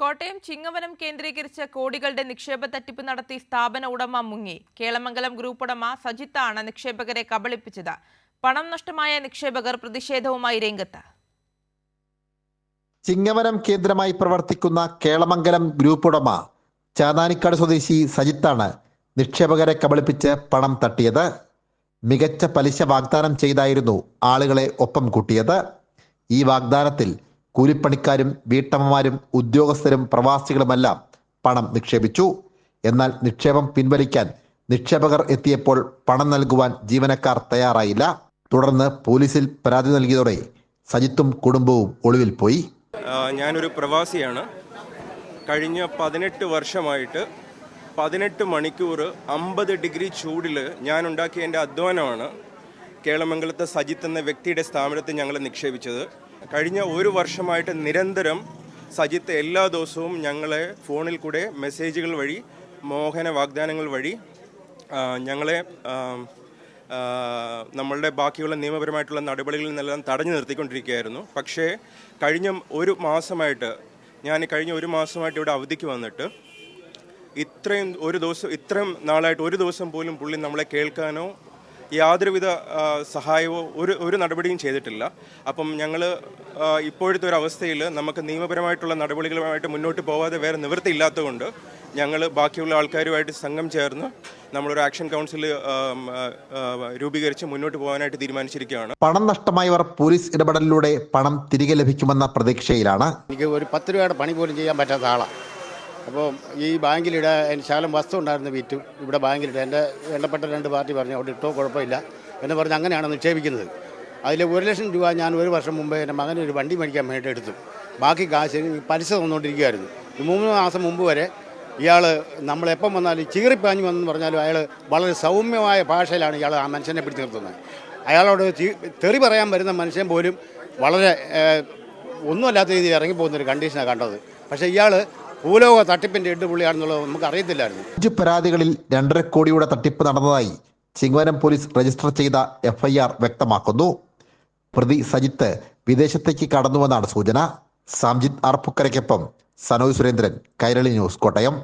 കോട്ടയം ചിങ്ങവനം കേന്ദ്രീകരിച്ച് കോടികളുടെ നിക്ഷേപ തട്ടിപ്പ് നടത്തി സ്ഥാപന ഉടമ മുങ്ങി. കേളമംഗലം ഗ്രൂപ്പ് ഉടമ സജിത്താണ് നിക്ഷേപകരെ കബളിപ്പിച്ചത്. പണം നഷ്ടമായ നിക്ഷേപകർ പ്രതിഷേധവുമായി രംഗത്ത്. ചിങ്ങവനം കേന്ദ്രമായി പ്രവർത്തിക്കുന്ന കേളമംഗലം ഗ്രൂപ്പ് ഉടമ ചാനാനിക്കാട് സ്വദേശി സജിത്താണ് നിക്ഷേപകരെ കബളിപ്പിച്ച് പണം തട്ടിയത്. മികച്ച പലിശ വാഗ്ദാനം ചെയ്തായിരുന്നു ആളുകളെ ഒപ്പം കൂട്ടിയത്. ഈ വാഗ്ദാനത്തിൽ കൂലിപ്പണിക്കാരും വീട്ടമ്മമാരും ഉദ്യോഗസ്ഥരും പ്രവാസികളുമെല്ലാം പണം നിക്ഷേപിച്ചു. എന്നാൽ നിക്ഷേപം പിൻവലിക്കാൻ നിക്ഷേപകർ എത്തിയപ്പോൾ പണം നൽകുവാൻ ജീവനക്കാർ തയ്യാറായില്ല. തുടർന്ന് പോലീസിൽ പരാതി നൽകിയതോടെ സജിത്തും കുടുംബവും ഒളിവിൽ പോയി. ഞാനൊരു പ്രവാസിയാണ്. കഴിഞ്ഞ പതിനെട്ട് വർഷമായിട്ട് പതിനെട്ട് മണിക്കൂർ അമ്പത് ഡിഗ്രി ചൂടിൽ ഞാൻ ഉണ്ടാക്കിയ എന്റെ അധ്വാനമാണ് കേളമംഗലത്തെ സജിത്ത് എന്ന വ്യക്തിയുടെ സ്ഥാപനത്തിൽ ഞങ്ങൾ നിക്ഷേപിച്ചത്. കഴിഞ്ഞ ഒരു വർഷമായിട്ട് നിരന്തരം സജിത്ത് എല്ലാ ദിവസവും ഞങ്ങളെ ഫോണിൽ കൂടെ മെസ്സേജുകൾ വഴി മോഹന വാഗ്ദാനങ്ങൾ വഴി ഞങ്ങളെ നമ്മളുടെ ബാക്കിയുള്ള നിയമപരമായിട്ടുള്ള നടപടികളിൽ നിന്നെല്ലാം തടഞ്ഞു നിർത്തിക്കൊണ്ടിരിക്കുകയായിരുന്നു. പക്ഷേ കഴിഞ്ഞ ഒരു മാസമായിട്ട് ഞാൻ കഴിഞ്ഞ ഒരു മാസമായിട്ട് ഇവിടെ അവധിക്ക് വന്നിട്ട് ഇത്രയും ഒരു ദിവസം ഇത്രയും നാളായിട്ട് ഒരു ദിവസം പോലും പുള്ളി നമ്മളെ കേൾക്കാനോ യാതൊരുവിധ സഹായമോ ഒരു ഒരു നടപടിയും ചെയ്തിട്ടില്ല. അപ്പം ഞങ്ങൾ ഇപ്പോഴത്തെ ഒരു അവസ്ഥയിൽ നമുക്ക് നിയമപരമായിട്ടുള്ള നടപടികളുമായിട്ട് മുന്നോട്ട് പോവാതെ വേറെ നിവൃത്തിയില്ലാത്തതുകൊണ്ട് ഞങ്ങൾ ബാക്കിയുള്ള ആൾക്കാരുമായിട്ട് സംഘം ചേർന്ന് നമ്മളൊരു ആക്ഷൻ കൗൺസിൽ രൂപീകരിച്ച് മുന്നോട്ട് പോകാനായിട്ട് തീരുമാനിച്ചിരിക്കുകയാണ്. പണം നഷ്ടമായവർ പോലീസ് ഇടപെടലിലൂടെ പണം തിരികെ ലഭിക്കുമെന്ന പ്രതീക്ഷയിലാണ്. എനിക്ക് ഒരു പത്ത് രൂപയുടെ പണി പോലും ചെയ്യാൻ പറ്റാത്ത ആളാണ് അപ്പോൾ ഈ ബാങ്കിലിടെ എന്റെ ശകലം വസ്തു ഉണ്ടായിരുന്നു വിറ്റു ഇവിടെ ബാങ്കിലിടാൻ എന്റെ വേണ്ടപ്പെട്ട രണ്ട് പാർട്ടി പറഞ്ഞു അവിടെ ഇട്ടോ കുഴപ്പമില്ല. എന്ന് പറഞ്ഞ് അങ്ങനെയാണ് നിക്ഷേപിക്കുന്നത്. അതിൽ ഒരു ലക്ഷം രൂപ ഞാൻ ഒരു വർഷം മുമ്പേ എന്റെ മകന് ഒരു വണ്ടി മേടിക്കാൻ വേണ്ടി എടുത്തു. ബാക്കി കാശ് പലിശ തന്നുകൊണ്ടിരിക്കുകയായിരുന്നു. മൂന്ന് മാസം മുമ്പ് വരെ ഇയാൾ നമ്മളെപ്പം വന്നാലും ചീറിപ്പാഞ്ഞു വന്നെന്ന് പറഞ്ഞാലും അയാൾ വളരെ സൗമ്യമായ ഭാഷയിലാണ് ഇയാൾ ആ മനുഷ്യനെ പിടിച്ചു നിർത്തുന്നത് അയാളോട് തെറി പറയാൻ വരുന്ന മനുഷ്യൻ പോലും വളരെ ഒന്നുമല്ലാത്ത രീതിയിൽ ഇറങ്ങിപ്പോകുന്നൊരു കണ്ടീഷനാണ് കണ്ടത്. പക്ഷേ ഇയാൾ ഭൂലോക തട്ടിപ്പിന്റെ ഇട്ടുപുള്ളിയാണെന്നുള്ളത് നമുക്ക് അറിയത്തില്ലായിരുന്നു. അഞ്ചു പരാതികളിൽ രണ്ടര കോടിയുടെ തട്ടിപ്പ് നടന്നതായി ചിങ്ങവനം പോലീസ് രജിസ്റ്റർ ചെയ്ത എഫ്ഐആർ വ്യക്തമാക്കുന്നു. പ്രതി സജിത്ത് വിദേശത്തേക്ക് കടന്നുവെന്നാണ് സൂചന. സാംജിത് ആർപ്പുക്കരയ്ക്കൊപ്പം സനോജ് സുരേന്ദ്രൻ കൈരളി ന്യൂസ് കോട്ടയം.